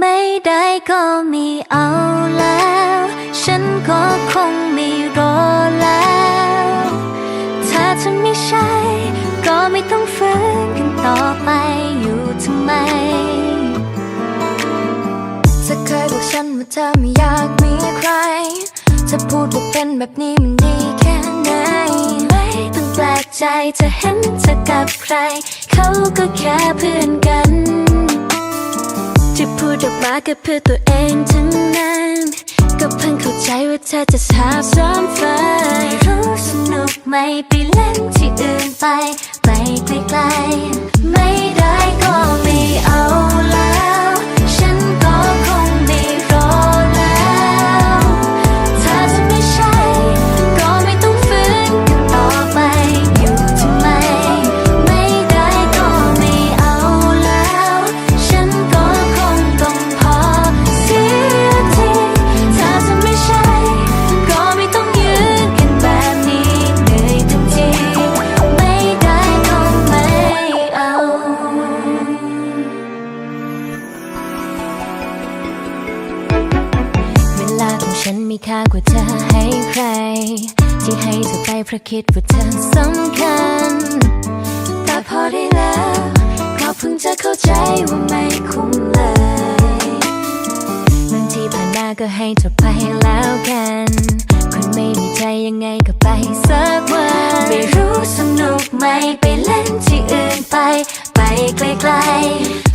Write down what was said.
ไม่ได้ก็ม่เอาแล้ว ฉันก็คงไม่รอแล้ว ถ้าเธอไม่ใช่ก็ไม่ต้องฝืนกันต่อไปอยู่ทำไมจะเคยบอกฉันว่าเธอไม่อยากมีใครจะพูดว่าเป็นแบบนี้มันดีแค่ไหนไม่ต้องแปลกใจจะเห็นเธอกับใคร เขาก็แค่เพื่อนกัน พูดออกมาก็เพื่อตัวเองทั้งนั้น ก็เพิ่งเข้าใจว่าเธอจะชาบซ้อมไฟรู้สนุกไหมไปเล่นที่อื่นไป ฉันมีค่ากว่าเธอให้ใคร ที่ให้เธอไปเพราะคิดว่าเธอสำคัญ แต่พอได้แล้วก็เพิ่งจะเข้าใจว่าไม่คุ้มเลยเรื่องที่ผ่านมาก็ให้จบไปแล้วกัน คนไม่มีใจยังไงก็ไปสักวันไม่รู้สนุกไหมไปเล่นที่อื่นไป ไปไกลๆ